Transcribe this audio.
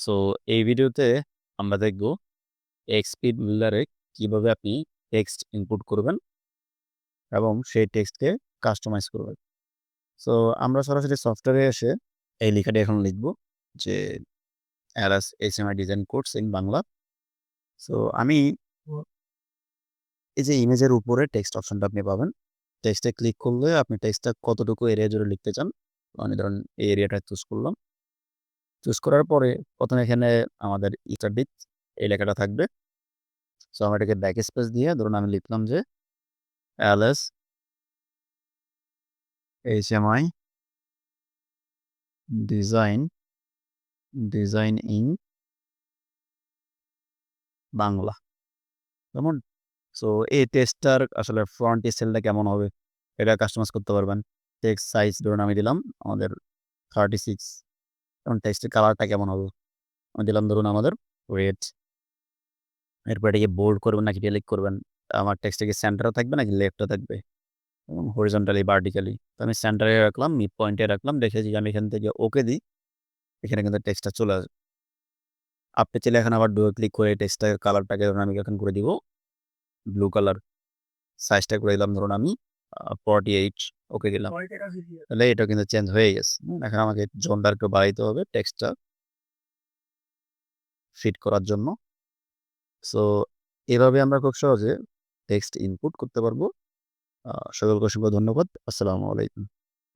So, এই ভিডিওতে আমরা দেখব এক্সপিড বিল্ডারে কীভাবে আপনি টেক্সট ইনপুট করবেন এবং সেই টেক্সটকে কাস্টমাইজ করবেন। সো, আমরা সরাসরি সফটওয়্যারে এসে এই লেখাটি এখন লিখব যে অ্যারাস HMI design course in Bangla so, আমি এই যে ইমেজের উপরে টেক্সট অপশনটা আপনি পাবেন টেক্সটে ক্লিক করলে আপনি টেক্সটটা কতটুকু এরিয়া জুড়ে লিখতে চান মানে ধরুন এই এরিয়াটা চুজ করলাম। চুজ করার পরে প্রথমে এখানে আমাদের ইটারডিট এই লেখাটা থাকবে। সো আমরা এটাকে ব্যাক স্পেস দিয়ে ধরুন আমি লিখলাম যে L S H M I design design in Bangla. যেমন সো এই টেস্টটার আসলে ফ্রন্ট সেলটা কেমন হবে? এটা কাস্টমাইজ করতে পারবেন। টেক্সট সাইজ ধরুন আমি দিলাম, আমাদের থার্টি সিক্স এবং টেক্সটের কালারটা কেমন হবে? আমি দিলাম ধরুন আমাদের রেড এরপর এটাকে বোল্ড করবেন নাকি ডিলিট করবেন? আমার টেক্সটে কি সেন্টারে থাকবে নাকি লেফটে থাকবে? এবং হরিজন্টালি ভার্টিক্যালি তো আমি সেন্টারে রাখলাম মিড পয়েন্টে রাখলাম দেখেছি যে আমি এখান থেকে ওকে দিই, এখানে কিন্তু টেক্সটটা চলে আসবে। আপনি চাইলে এখন আবার ডুয়ে ক্লিক করে টেক্সটের কালারটাকে ধরুন আমি এখন করে দিব ব্লু কালার সাইজটা করে দিলাম ধরুন আমি ফর্টি এইট ওকে দিলাম। তাহলে এটা কিন্তু চেঞ্জ হয়ে গেছে। এখন আমাকে জোনটা একটু বাড়াইতে হবে টেক্সটটা ফিট করার জন্য। সো এভাবে আমরা খুব সহজে টেক্সট ইনপুট করতে পারব। সকলকে অসংখ্য ধন্যবাদ। আসসালামু আলাইকুম।